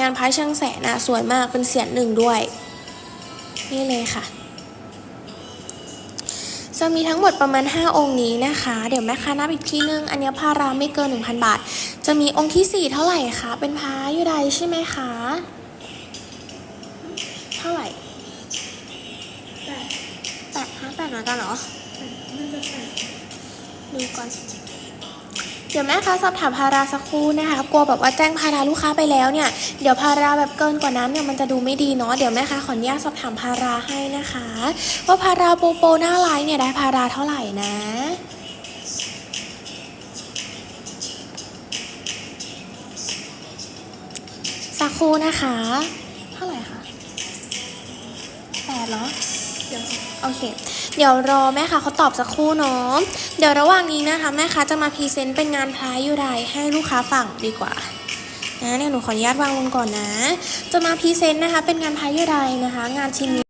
งานพายช่างแสนนะสวยมากเป็นเสียนหนึ่งด้วย นี่เลยค่ะ จะมีทั้งหมดประมาณ 5 องค์นี้นะคะ เดี๋ยวแม่ค้านับอีกทีนึง อันนี้พาราไม่เกิน 1,000 บาท จะมีองค์ที่ 4 เท่าไหร่คะ เป็นพายุใดใช่ไหมคะ เท่าไหร่แปดแปดฮะแปดเหมือนกันเหรอดูก่อน เดี๋ยวแม่ค้าสอบถามพาราสักครู่นะคะกลัวแบบว่าแจ้งพาราลูกค้าไปแล้วเนี่ยเดี๋ยวพาราแบบเกินกว่านั้นเนี่ยมันจะดูไม่ดีเนาะเดี๋ยวแม่ค้าขออนุญาตสอบถามพาราให้นะคะว่าพาราโปโปหน้าไลน์เนี่ยได้พาราเท่าไหร่นะสักครู่นะคะ เท่าไหร่คะแปดเหรอ เดี๋ยวโอเค เดี๋ยวรอแม่ค้าเขาตอบสักครู่เนาะ เดี๋ยวระหว่างนี้นะคะแม่ค้าจะมาพรีเซนต์เป็นงานพลายยูไรให้ลูกค้าฟังดีกว่านะเนี่ยหนูขออนุญาตวางลงก่อนนะ จะมาพรีเซนต์นะคะเป็นงานพลายยูไรนะคะ งานชิ้นนี้